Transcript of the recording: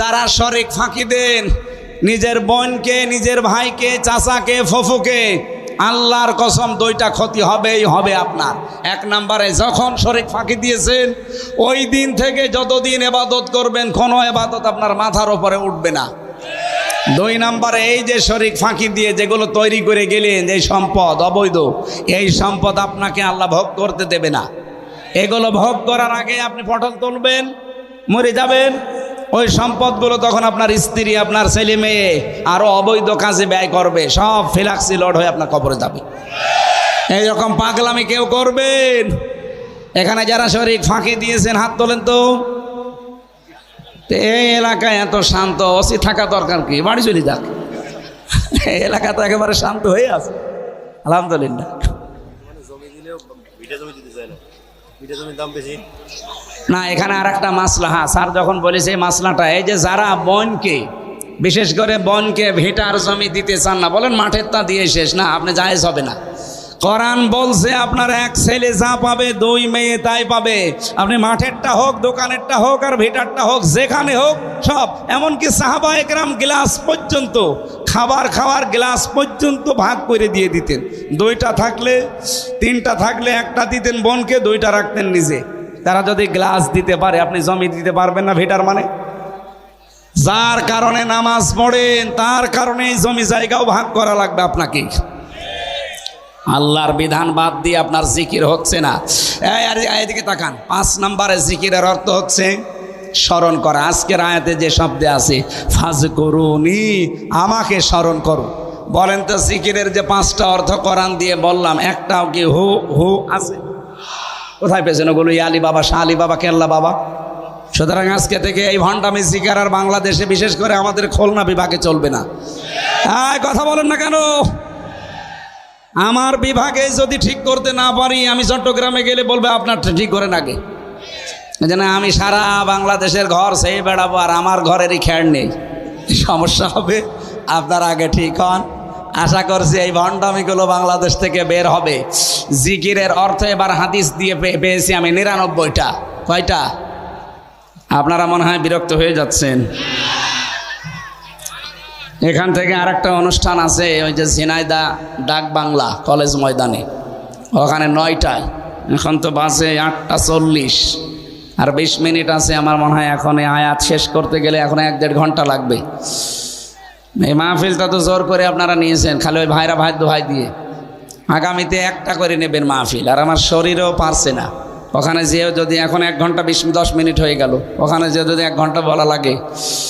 যারা শরিক ফাঁকি দেন, নিজের বোনকে, নিজের ভাইকে, চাচাকে, ফফুকে, আল্লাহর কসম দুইটা ক্ষতি হবেই, হবে আপনার। এক নম্বরে, যখন শরিক ফাঁকি দিয়েছেন, ওই দিন থেকে যতদিন এবাদত করবেন, কোনো এবাদত আপনার মাথার ওপরে উঠবে না। দুই নম্বরে, এই যে শরিক ফাঁকি দিয়ে যেগুলো তৈরি করে গেলেন, এই সম্পদ অবৈধ, এই সম্পদ আপনাকে আল্লাহ ভোগ করতে দেবে না। এগুলো ভোগ করার আগে আপনি পটল তুলবেন, মরে যাবেন ওই সম্পদগুলো তখন আপনার স্ত্রী, আপনার ছেলে মেয়ে আরও অবৈধ কাজে ব্যয় করবে, সব ফিলাক্সি লড হয়ে আপনার কবরে যাবে। এইরকম পাগলামি কেউ করবেন? এখানে যারা শরীর ফাঁকি দিয়েছেন, হাত তোলেন তো। এই এলাকায় এত শান্ত অসি থাকা দরকার কি? বাড়ি চলে যাক। এই এলাকা তো একেবারে শান্ত হয়ে আছে। আলহামদুলিল্লাহ। জমি দিলেও জমি দিতে না দাম বেশি। না, এখানে আর একটা মাসলা হ্যাঁ স্যার যখন বলেছে এই মাসলাটা এই যে যারা বনকে, বিশেষ করে বনকে ভিটার জমি দিতে চান না, বলেন মাঠের তা দিয়ে শেষ, না, আপনি জায়েজ হবে না। কোরআন বলছে, আপনার এক ছেলে যা পাবে, দুই মেয়ে তাই পাবে। আপনি মাঠেরটা হোক, দোকানেরটা হোক, আর ভিটারটা হোক, যেখানে হোক, সব। এমনকি সাহাবা একরাম গ্লাস পর্যন্ত, খাবার খাওয়ার গ্লাস পর্যন্ত ভাগ করে দিয়ে দিতেন। দুইটা থাকলে, তিনটা থাকলে একটা দিতেন বোনকে, দুইটা রাখতেন নিজে। তারা যদি গ্লাস দিতে পারে, আপনি জমি দিতে পারবেন না ভিটার মানে? যার কারণে নামাজ পড়েন, তার কারণে জমি জায়গাও ভাগ করা লাগবে আপনাকে। আল্লাহর বিধান বাদ দিয়ে আপনার জিকির হচ্ছে না। এদিকে তাকান, পাঁচ নম্বরে জিকিরের অর্থ হচ্ছে স্মরণ করা। আজকের আয়াতে যে শব্দে আছে ফাজ করুনি আমাকে স্মরণ করো। বলেন তো জিকিরের যে পাঁচটা অর্থ কোরআন দিয়ে বললাম, একটাও কি হু হু আছে? কোথায় পেয়েছেন ওগুলো আলী বাবা শাহ আলী বাবা কেল্লা বাবা। সুতরাং আজকে থেকে এই ভণ্ডামি শিকার আর বাংলাদেশে বিশেষ করে আমাদের খুলনা বিভাগে চলবে না। হ্যাঁ কথা বলেন না কেন? আমার বিভাগে যদি ঠিক করতে না পারি, আমি চট্টগ্রামে গেলে বলবে আপনার ঠিক করেন আগে। যেন আমি সারা বাংলাদেশের ঘর সেই বেড়াবো আর আমার ঘরেরই খেয়ার নেই। সমস্যা হবে, আপনার আগে ঠিক হন। আশা করছি এই ভণ্ডামিগুলো বাংলাদেশ থেকে বের হবে। জিকিরের অর্থ এবার হাদিস দিয়ে পেয়েছি আমি নিরানব্বইটা। কয়টা? আপনারা মনে হয় বিরক্ত হয়ে যাচ্ছেন। এখান থেকে আরেকটা অনুষ্ঠান আছে, ওই যে ঝিনাইদা ডাক বাংলা কলেজ ময়দানে। ওখানে নয়টায়। এখন তো বাসে আটটা চল্লিশ। আর বিশ মিনিট আছে, আমার মনে হয় এখন আয়াত শেষ করতে গেলে এখন এক দেড় ঘণ্টা লাগবে। এই মাহফিলটা তো জোর করে আপনারা নিয়েছেন, খালি ওই ভাইরা ভাই ভাই দিয়ে। আগামীতে একটা করে নেবেন মাহফিল, আর আমার শরীরেও পারছে না। ওখানে যেও যদি এখন এক ঘণ্টা বিশ, দশ মিনিট হয়ে গেল, ওখানে যে যদি এক ঘণ্টা বলা লাগে।